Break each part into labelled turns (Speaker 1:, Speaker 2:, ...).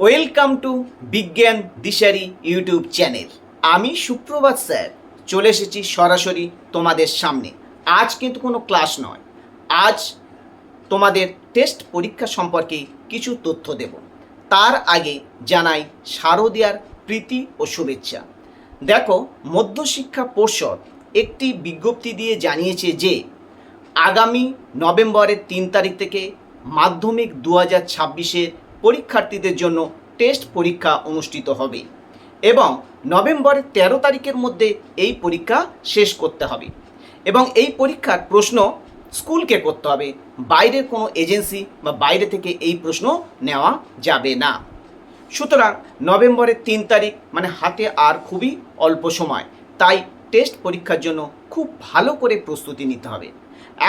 Speaker 1: Welcome to বিজ্ঞান দিশারি YouTube channel আমি সুপ্রভাত স্যার, চলে এসেছি সরাসরি তোমাদের সামনে। আজ কিন্তু কোনো ক্লাস নয়। আজ তোমাদের টেস্ট পরীক্ষা সম্পর্কে কিছু তথ্য দেব। তার আগে জানাই শারদিয়ার প্রীতি ও শুভেচ্ছা। দেখো, মধ্যশিক্ষা পর্ষদ একটি বিজ্ঞপ্তি দিয়ে জানিয়েছে যে, আগামী নভেম্বরের তিন তারিখ থেকে মাধ্যমিক দু হাজার ছাব্বিশের পরীক্ষার্থীদের জন্য টেস্ট পরীক্ষা অনুষ্ঠিত হবে এবং নভেম্বরের তেরো তারিখের মধ্যে এই পরীক্ষা শেষ করতে হবে এবং এই পরীক্ষার প্রশ্ন স্কুলকে করতে হবে। বাইরের কোনো এজেন্সি বা বাইরে থেকে এই প্রশ্ন নেওয়া যাবে না। সুতরাং নভেম্বরের তিন তারিখ মানে হাতে আর খুবই অল্প সময়। তাই টেস্ট পরীক্ষার জন্য খুব ভালো করে প্রস্তুতি নিতে হবে।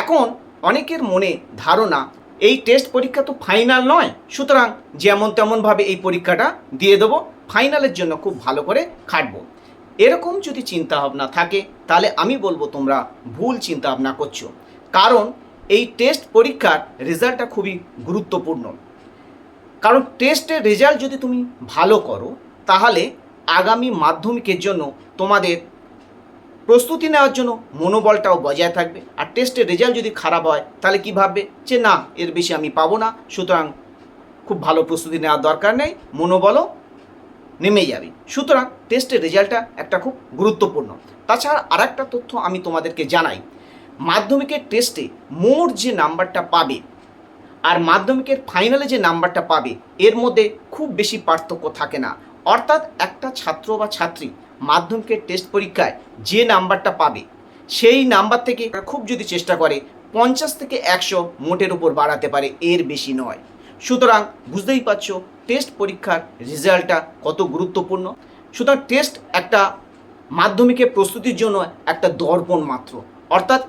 Speaker 1: এখন অনেকের মনে ধারণা এই টেস্ট পরীক্ষা তো ফাইনাল নয়। সুতরাং যেমন তেমনভাবে এই পরীক্ষাটা দিয়ে দেবো। ফাইনালের জন্য খুব ভালো করে খাটবো। এরকম যদি চিন্তা ভাবনা থাকে, তাহলে আমি বলব তোমরা ভুল চিন্তা ভাবনা করছ। কারণ এই টেস্ট পরীক্ষার রেজাল্টটা খুবই গুরুত্বপূর্ণ। কারণ টেস্টের রেজাল্ট যদি তুমি ভালো করো, তাহলে আগামী মাধ্যমিকের জন্য তোমাদের প্রস্তুতি নেওয়ার জন্য মনোবলটাও বজায় থাকবে। আর টেস্টের রেজাল্ট যদি খারাপ হয়, তাহলে কী ভাববে? যে না, এর বেশি আমি পাবো না। সুতরাং খুব ভালো প্রস্তুতি নেওয়ার দরকার নেই, মনোবলও নেমে যাবে। সুতরাং টেস্টের রেজাল্টটা একটা খুব গুরুত্বপূর্ণ। তাছাড়া আর একটা তথ্য আমি তোমাদেরকে জানাই। মাধ্যমিকের টেস্টে মোট যে নাম্বারটা পাবে আর মাধ্যমিকের ফাইনালে যে নাম্বারটা পাবে, এর মধ্যে খুব বেশি পার্থক্য থাকে না। অর্থাৎ একটা ছাত্র বা ছাত্রী মাধ্যমিকের টেস্ট পরীক্ষায় যে নাম্বারটা পাবে, সেই নাম্বার থেকে খুব যদি চেষ্টা করে, পঞ্চাশ থেকে একশো মোটের উপর বাড়াতে পারে, এর বেশি নয়। সুতরাং বুঝতেই পারছ টেস্ট পরীক্ষার রেজাল্টটা কত গুরুত্বপূর্ণ। সুতরাং টেস্ট একটা মাধ্যমিকের প্রস্তুতির জন্য একটা দর্পণ মাত্র। অর্থাৎ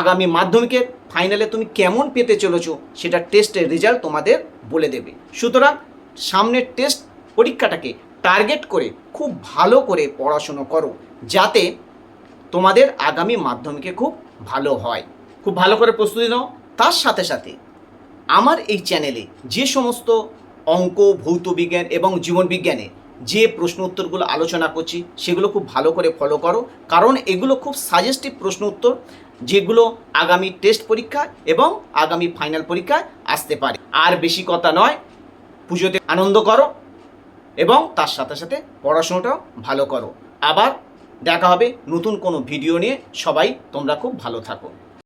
Speaker 1: আগামী মাধ্যমিকের ফাইনালে তুমি কেমন পেতে চলেছো, সেটা টেস্টের রেজাল্ট তোমাদের বলে দেবে। সুতরাং সামনের টেস্ট পরীক্ষাটাকে টার্গেট করে খুব ভালো করে পড়াশুনো করো যাতে তোমাদের আগামী মাধ্যমিকে খুব ভালো হয়। খুব ভালো করে প্রস্তুতি নাও। তার সাথে সাথে আমার এই চ্যানেলে যে সমস্ত অঙ্ক ভৌত বিজ্ঞান এবং জীবন বিজ্ঞানে যে প্রশ্ন উত্তরগুলো আলোচনা করছি সেগুলো খুব ভালো করে ফলো করো। কারণ এগুলো খুব সাজেস্টিভ প্রশ্ন উত্তর যেগুলো আগামী টেস্ট পরীক্ষা এবং আগামী ফাইনাল পরীক্ষায় আসতে পারে। আর বেশি কথা নয় পুজোতে আনন্দ করো। এবং তার সাথে সাথে পড়াশোনাটাও ভালো করো। আবার দেখা হবে নতুন কোনো ভিডিও নিয়ে। সবাই, তোমরা খুব ভালো থাকো।